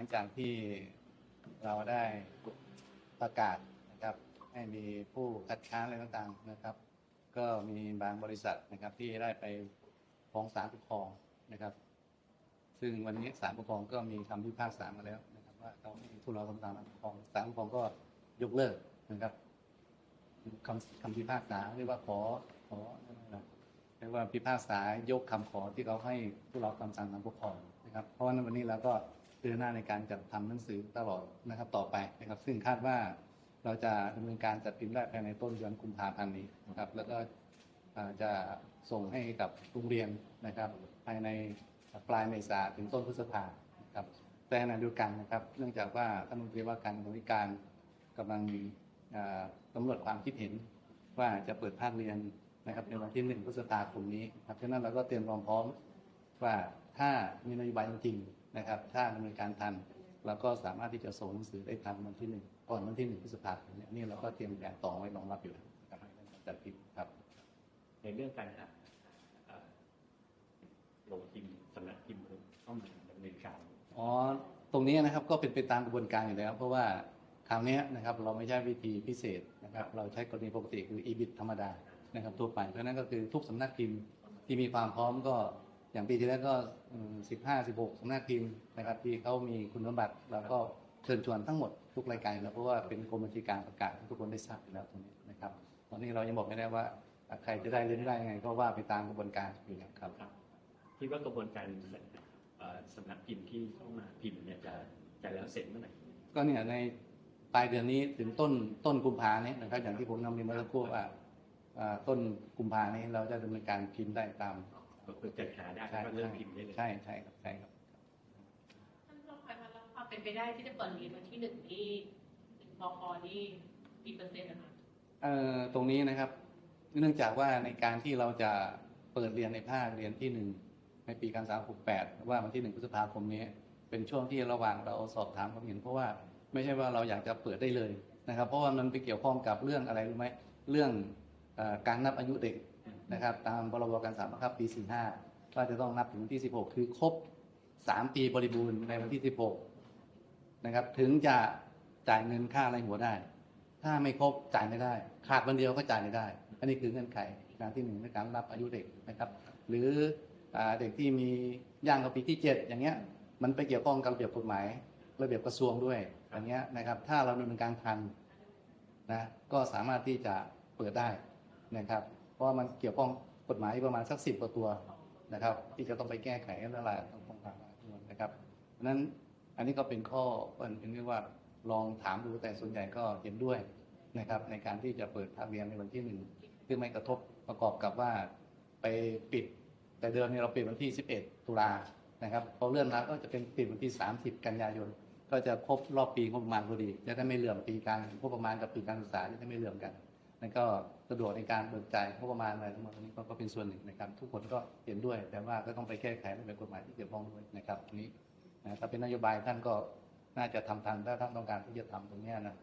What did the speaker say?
ลังจากที่เราได้ประกาศนะครับให้มีผู้คัดค้านอะไรต่างๆนะครับ ก็มีบางบริษัทนะครับที่ได้ไปฟ้องศาลปกครองนะครับ ซึ่งวันนี้ศาลปกครองก็มีคำพิพากษามาแล้วนะครับ ว่าเขาไม่มีทุเราทำตามศาลปกครองศาลปกครองก็ยกเลิกนะครับคำคำพิพากษาเรียกว่าขอขออะไรนะเรียกว่าพิพากษายกคำขอที่เขาให้พวกเราทำตามศาลปกครองนะครับ เพราะว่าวันนี้เราก็ เดินหน้าในการจัดทำหนังสือตลอดนะครับต่อไปนะครับ ซึ่งคาดว่าเราจะดำเนินการจัดพิมพ์ได้ภายในต้นเดือนกุมภาพันธ์นี้นะครับแล้วก็จะส่งให้กับโรงเรียนนะครับ ภายในปลายเมษาถึงต้นพฤษภาครับแต่ขณะเดียวกันนะครับ เนื่องจากว่าท่านรัฐมนตรีว่าการบริการกำลังอ่ากำหนดความคิดเห็นว่าจะเปิดภาคเรียนนะครับในวันที่หนึ่งพฤษภาคมนี้ครับฉะนั้นเราก็เตรียมความพร้อมว่าถ้ามีนโยบายจริง นะครับ ถ้าดำเนินการทันเราก็สามารถที่จะส่งหนังสือได้ทันวันที่หนึ่งก่อนวันที่หนึ่งพฤษภาคมเนี่ยนี่เราก็เตรียมแผนต่อไว้รองรับอยู่แล้วนะครับจัดพิมพ์ครับ ในเรื่องการหาเอ่อโรงพิมพ์สำนักพิมพ์เข้ามาดำเนินการ อ๋อ ตรงนี้นะครับก็เป็นไปตามกระบวนการอยู่แล้ว เพราะว่าคราวนี้นะครับเราไม่ใช่วิธีพิเศษนะครับ เราใช้กรณีปกติคือ EBIT ธรรมดานะครับทั่วไปเพราะฉะนั้นก็คือทุกสำนักพิมพ์ที่มีความพร้อมก็ อย่างปีที่แล้วก็สิบห้าสิบหกสำนักพิมพ์นะครับที่เขามีคุณสมบัติเราก็เชิญชวนทั้งหมดทุกรายการแล้วเพราะว่าเป็นกรมบัญชีกลารประกาศให้ทุกคนได้ทราบอยู่แล้วตรงนี้นะครับ ตอนนี้เรายังบอกไม่ได้ว่าใครจะได้หรือไม่ได้ยังไงก็ว่าไปตามกระบวนการอยู่แล้วครับครับคิดว่ากระบวนการเอ่อสำนักพิมพ์ที่เข้ามาพิมพ์เนี่ยจะจะแล้วเสร็จเมื่อไหร่ก็เนี่ยในปลายเดือนนี้ถึงต้นต้นกุมภานี้นะครับอย่างที่ผมนำเรียนเมื่อสักครู่ว่าอ่าต้นกุมภานี้เราจะดำเนินการพิมพ์ได้ตาม ก็คือจัดหาได้แล้วก็เริ่มพิมพ์ได้เลยใช่ใช่ครับใช่ครับท่านรองประธานแล้วความเป็นไปได้ที่จะเปิดเรียนวันที่หนึ่งที่มคนี่กี่เปอร์เซ็นต์นะคะเอ่อตรงนี้นะครับ เนื่องจากว่าในการที่เราจะเปิดเรียนในภาคเรียนที่หนึ่งในปีการศึกษา68ว่าวันที่หนึ่งพฤษภาคมนี้ เป็นช่วงที่ระหว่างเราสอบถามความเห็นเพราะว่าไม่ใช่ว่าเราอยากจะเปิดได้เลยนะครับ เพราะว่ามันไปเกี่ยวข้องกับเรื่องอะไรรู้ไหมเรื่องเออการนับอายุเด็ก นะครับ ตามพรบการศึกาบังคับปี 45 ว่าจะต้องนับถึงวันที่ 16 คือครบ 3 ปีบริบูรณ์ในวันที่ 16 นะครับ ถึงจะจ่ายเงินค่าอะไรหัวได้ ถ้าไม่ครบจ่ายไม่ได้ ขาดวันเดียวก็จ่ายไม่ได้ อันนี้คือเงื่อนไขการที่หนึ่งในการรับอายุเด็กนะครับ หรืออเด็กที่มีย่างเข้าปีที่เจ็ดอย่างเงี้ย มันไปเกี่ยวข้องกับระเบียบกฎหมาย ระเบียบกระทรวงด้วยอย่างเงี้ยนะครับ ถ้าเราดำเนินการทันนะ ก็สามารถที่จะเปิดได้นะครับ เพราะมันเกี่ยวข้องกฎหมายประมาณสักสิบกว่าตัวนะครับ ที่จะต้องไปแก้ไขและลายต้องป้องกันนะครับเพราะนั้นอันนี้ก็เป็นข้อเป็นเรียกว่าลองถามดูแต่ส่วนใหญ่ก็เห็นด้วยนะครับ ในการที่จะเปิดภาคเรียนในวันที่หนึ่งซึ่งไม่กระทบประกอบกับว่าไปปิด แต่เดิมเนี่ยเราปิดวันที่ 11 ตุลานะครับพอเลื่อนมาก็จะเป็นปิดวันที่ 30 กันยายน ก็จะครบรอบปีงบประมาณพอดีจะได้ไม่เหลื่อมปีการงบประมาณกับปีการศึกษาจะได้ไม่เหลื่อมกัน นั่นก็สะดวกในการเบิกจ่ายงบประมาณอะไรทั้งหมดนี้ก็ก็เป็นส่วนหนึ่งนะครับ ทุกคนก็เห็นด้วย แต่ว่าก็ต้องไปแก้ไขในกฎหมายที่เกี่ยวข้องด้วยนะครับนี้นะถ้าเป็นนโยบายท่านก็น่าจะทำทันถ้าท่านต้องการที่จะทำตรงนี้นะ